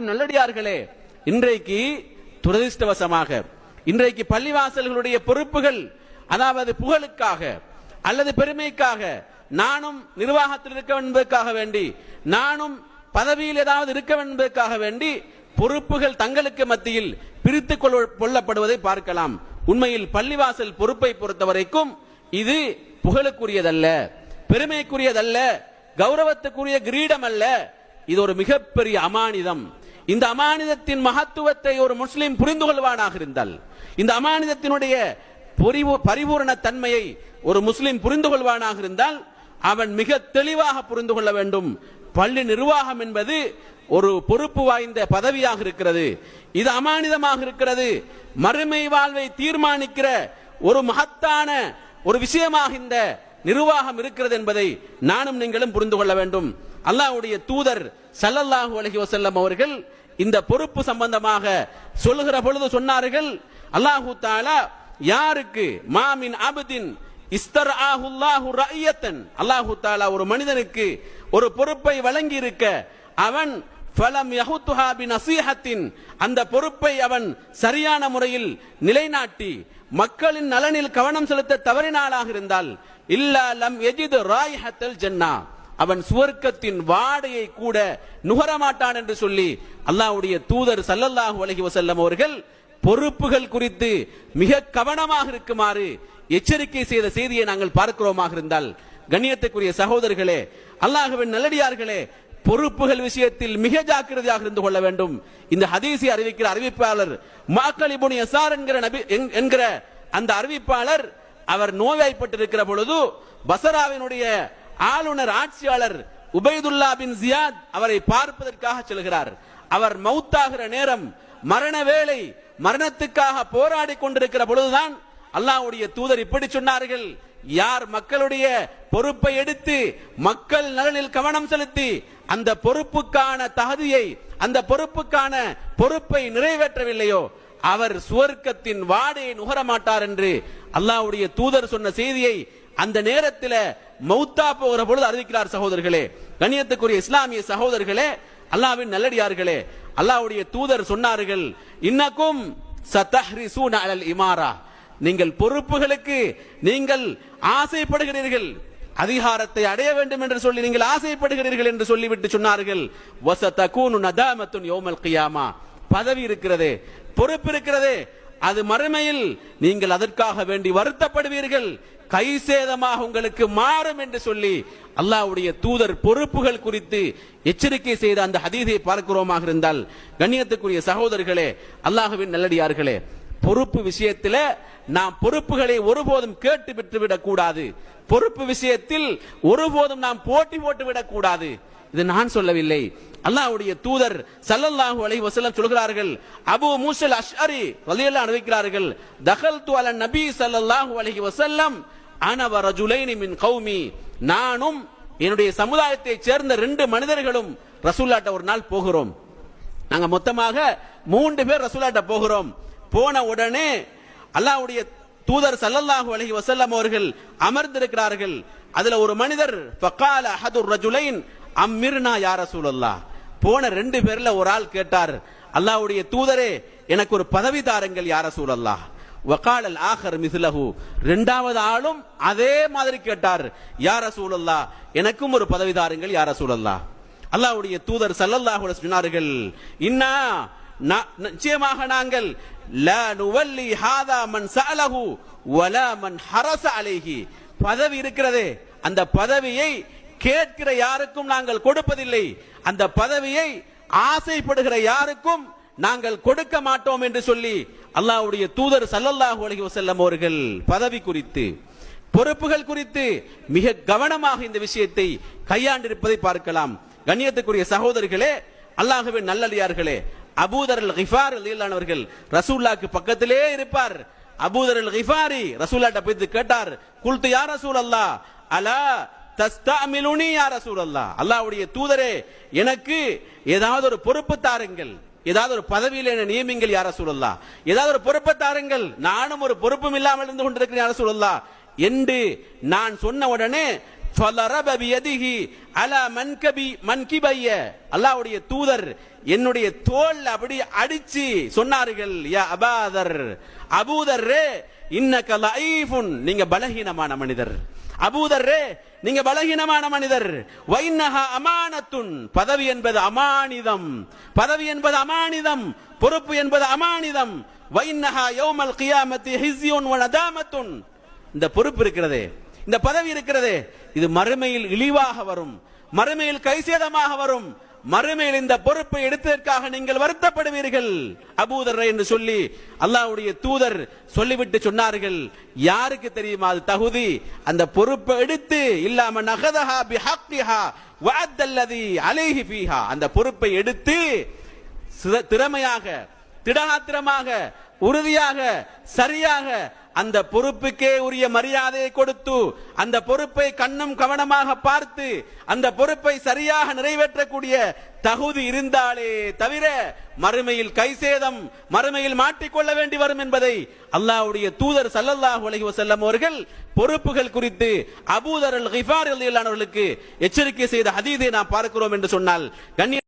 நல்லடியார்களே இன்றைக்கு துரதிர்ஷ்டவசமாக இன்றைக்கு பள்ளிவாசல்களுடைய பொறுப்புகள் அதாவது புகழுக்காக அல்லது பெருமைக்காக நானும் நிர்வாகத்தில் இருக்க என்பதற்காக வேண்டி நானும் பதவியில் ஏதாவது இருக்க என்பதற்காக வேண்டி பொறுப்புகள் தங்களுக்கு மத்தியில் பிரித்துக் கொள்ளப்படுவதை பார்க்கலாம். உண்மையில் பள்ளிவாசல் பொறுப்பை பொறுத்தவரைக்கும் இது புகழுக்குரியதல்ல பெருமைக்குரியதல்ல கௌரவத்துக்குரிய கிரீடம் அல்ல இது ஒரு மிகப்பெரிய அமானிதம். இந்த அமானிதத்தின் மகத்துவத்தை ஒரு முஸ்லிம் புரிந்து கொள்வானாக இருந்தால் இந்த அமானிதத்தினுடைய பரிபூரண தன்மையை ஒரு முஸ்லிம் புரிந்து கொள்வானாக இருந்தால் அவன் மிக தெளிவாக புரிந்து கொள்ள வேண்டும். பள்ளி நிர்வாகம் என்பது ஒரு பொறுப்பு வாய்ந்த பதவியாக இருக்கிறது. இது அமானிதமாக இருக்கிறது. மறுமை வாழ்வை தீர்மானிக்கிற ஒரு மகத்தான ஒரு விஷயமாக இந்த நிர்வாகம் இருக்கிறது என்பதை நானும் நீங்களும் புரிந்து கொள்ள வேண்டும். அல்லாஹ்வுடைய தூதர் சல்லல்லாஹு அலஹி வசல்லம் அவர்கள் இந்த பொறுப்பு சம்பந்தமாக சொல்லுகிற பொழுது சொன்னார்கள் அல்லாஹு தாலா யாருக்கு? மாமின் அபுதின் இஸ்தர் ஆஹுல்லாஹு ரஐயத்தன் அல்லாஹு தாலா ஒரு மனிதனுக்கு ஒரு பொறுப்பை வழங்கி இருக்க அவன் ஃபலம் யஹுத்துஹா பினஸீஹத்தின் அந்த பொறுப்பை அவன் சரியான முறையில் நிலைநாட்டி மக்களின் நலனில் கவனம் செலுத்த தவறினாளாக இருந்தால் இல்லா லம் எஜிது ராய்ஹத்தல் ஜன்னா. அவன் சுவர்க்கத்தின் வாடையை கூட நுகரமாட்டான் என்று சொல்லி அல்லாவுடைய தூதர் சல்லல்லாஹு அலஹி வசல்லம் அவர்கள் பொறுப்புகள் குறித்து மிக கவனமாக இருக்குமாறு எச்சரிக்கை செய்த செய்தியை நாங்கள் பார்க்கிறோமாக இருந்தால் கண்ணியத்துக்குரிய சகோதரர்களே அல்லாஹுவின் நல்லடியார்களே பொறுப்புகள் விஷயத்தில் மிக ஜாக்கிரதையாக இருந்து கொள்ள வேண்டும். இந்த ஹதீசி அறிவிக்கிற அறிவிப்பாளர் மாக்களிபுனி எஸ்ஆர் என்கிற நபி என்கிற அந்த அறிவிப்பாளர் அவர் நோய்வாய்ப்பட்டிருக்கிற பொழுது பசராவினுடைய ஆளுநர் ஆட்சியாளர் உபைதுல்லா பின் ஜியாத் அவரை பார்ப்பதற்காக செல்கிறார். அவர் மௌத்தாகிற நேரம் மரண வேளை மரணத்துக்காக போராடி கொண்டிருக்கிற பொழுதுதான் அல்லாஹ்வுடைய தூதர் இப்படி சொன்னார்கள். யார் மக்களுடைய பொறுப்பை எடுத்து மக்கள் நலனில் கவனம் செலுத்தி அந்த பொறுப்புக்கான தகுதியை அந்த பொறுப்புக்கான பொறுப்பை நிறைவேற்றவில்லையோ அவர் சுவர்க்கத்தின் வாடையை நுகர மாட்டார் என்று அல்லாஹ்வுடைய தூதர் சொன்ன செய்தியை அந்த நேரத்தில் மௌத்தா போகிற பொழுது அறிவிக்கிறார் சகோதரர்களே கண்ணியத்துக்குரிய இஸ்லாமிய சகோதரர்களே அல்லாவின் நல்லடியார்களே அல்லாவுடைய தூதர் சொன்னார்கள் இன்னக்கும் சதஹ்ரிசூன அலல் இமாரா. நீங்கள் பொறுப்புகளுக்கு நீங்கள் ஆசைப்படுகிறீர்கள். அதிகாரத்தை அடைய வேண்டும் என்று சொல்லி நீங்கள் ஆசைப்படுகிறீர்கள் என்று சொல்லிவிட்டு சொன்னார்கள். வசதகூனு நதாமத்துன் யௌமல் கியாமா. பதவி இருக்கிறது பொறுப்பு இருக்கிறது. அது மறுமையில் நீங்கள் அதற்காக வேண்டி வருத்தப்படுவீர்கள். கை சேதமாக உங்களுக்கு மாறும் என்று சொல்லி அல்லாஹ்வுடைய தூதர் பொறுப்புகள் குறித்து எச்சரிக்கை செய்த அந்த ஹதீதை பார்க்கிறோமாக இருந்தால் கண்ணியத்துக்குரிய சகோதரர்களே அல்லாஹுவின் நல்லடியார்களே பொறுப்பு விஷயத்தில் நாம் பொறுப்புகளை ஒருபோதும் கேட்டு பெற்றுவிடக் கூடாது. பொறுப்பு விஷயத்தில் ஒருபோதும் நாம் போட்டி போட்டு விடக்கூடாது இது நான் சொல்லவில்லை. அல்லாஹ்வுடைய தூதர் சல்லல்லாஹு அலைஹி வஸல்லம் சொல்கிறார்கள் அபு மூசல் அஷ்அரி ரலியல்லாஹு அறிவிக்கிறார்கள் தகல்து அல நபி சல்லல்லாஹு அலைஹி வஸல்லம் அன ரஜுலைனி மின் கௌமி. நானும் என்னுடைய சமுதாயத்தைச் சேர்ந்த ரெண்டு மனிதர்களும் ரசூல்லாட்ட ஒரு நாள் போகிறோம். நாங்க மொத்தமாக மூன்று பேர் ரசூலாட்ட போகிறோம். போன உடனே அல்லாஹ்வுடைய தூதர் சல்லல்லாஹு அலஹி வசல்லம் அவர்கள் அமர்ந்திருக்கிறார்கள். அதுல ஒரு மனிதர் ஃபகால அஹதுர் ரஜுலைன் அம்மிர்னா யார் ரசூலல்லா போன ரெண்டு பேர்ல ஒரு ஆள் கேட்டார் அல்லாஹ்வுடைய தூதரே எனக்கு ஒரு பதவி தாருங்கள் யார் ரசூலல்லா வக்காலல் ஆஹர் மிஸ்லஹு ரெண்டாவது ஆளும் அதே மாதிரி கேட்டார் யார சூழல்லா எனக்கும் ஒரு பதவி தாருங்கள் யா ரசூலல்லாஹ் அல்லாஹ்வுடைய தூதர் ஸல்லல்லாஹு சொன்னார்கள் இன்னா நிச்சயமாக நாங்கள் லா நுவல்லி ஹாதா மன் சஅலஹு வலா மன் ஹரச அலைஹி பதவி இருக்கிறதே அந்த பதவியை கேட்கிற யாருக்கும் நாங்கள் கொடுப்பதில்லை அந்த பதவியை ஆசைப்படுகிற யாருக்கும் நாங்கள் கொடுக்க மாட்டோம் என்று சொல்லி அல்லாவுடைய தூதர் சல்லல்லாஹு அலஹி வசல்லம் அவர்கள் பதவி குறித்து பொறுப்புகள் குறித்து மிக கவனமாக இந்த விஷயத்தை கையாண்டிருப்பதை பார்க்கலாம். கண்ணியத்துக்குரிய சகோதரர்களே அல்லாஹுவே நல்லடியார்களே அபூதர் அல் ஹிஃபார் அலியல்லானவர்கள் ரசூல்லாக்கு பக்கத்திலே இருப்பார். அபூதர் அல் ஹிஃபாரி ரசூல்லாட்ட போய் கேட்டார் குல்து யார் ரசூல் அல்லாஹ் அலா தஸ்தாமிலுனி யார் ரசூல் அல்லா அல்லாவுடைய தூதரே எனக்கு ஏதாவது ஒரு பொறுப்பு தாருங்கள். ஏதாவது ஒரு பதவியில் என்ன நியமிங்கள் யார சொல்லலாம் ஏதாவது ஒரு பொறுப்பை தாருங்கள். நானும் ஒரு பொறுப்பும் இல்லாமல் இருந்து கொண்டிருக்கிறேன் யார சொல்லலாம் என்று நான் சொன்ன உடனே அல்லாவுடைய தூதர் என்னுடைய தோல் அப்படி அடிச்சு சொன்னார்கள் யா அபாதர் அபூதர் இன்னக்க லைஃபுன் நீங்க பலகீனமான மனிதர். அபூதர்ரே நீங்க பலகீனமான மனிதர். வைன்னஹா அமானத்துன் பதவி என்பது அமானிதம். பதவி என்பது அமானிதம். பொறுப்பு என்பது அமானிதம். வைன்னஹா யௌமல் கியாமத்தி ஹிஸ்யுன் வ இந்த பொறுப்பு இருக்கிறதே. இந்த பதவி இருக்கிறதே. இது மறுமையில் இழிவாக வரும். மறுமையில் கைசேதமாக வரும். மறுமையில் இந்த பொறுப்பை எடுத்ததற்காக நீங்கள் வருத்தப்படுவீர்கள். அபூதர் என்று சொல்லி அல்லாவுடைய தூதர் சொல்லிவிட்டு சொன்னார்கள். யாருக்கு தெரியுமா அது தகுதி? அந்த பொறுப்பை எடுத்து இல்லாம நகதஹா பிஹாக்கிஹா வாத்தல்லதி அலைஹி பீஹா அந்த பொறுப்பை எடுத்து சிற- திறமையாக திடகாத்திரமாக உறுதியாக சரியாக அந்த பொறுப்புக்கே உரிய மரியாதையை கொடுத்து அந்த பொறுப்பை கண்ணும் கவனமாக பார்த்து அந்த பொறுப்பை சரியாக நிறைவேற்றக்கூடிய தகுதி இருந்தாலே தவிர மறுமையில் கைசேதம் மறுமையில் மாட்டிக்கொள்ள வேண்டி வரும் என்பதை அல்லாஹ்வுடைய தூதர் சல்லல்லாஹு அலைஹி வஸல்லம் அவர்கள் பொறுப்புகள் குறித்து அபூதர் அல் கிஃபார் அவர்களுக்கு எச்சரிக்கை செய்த ஹதீதை நாம் பார்க்கிறோம் என்று சொன்னால் கண்ணிய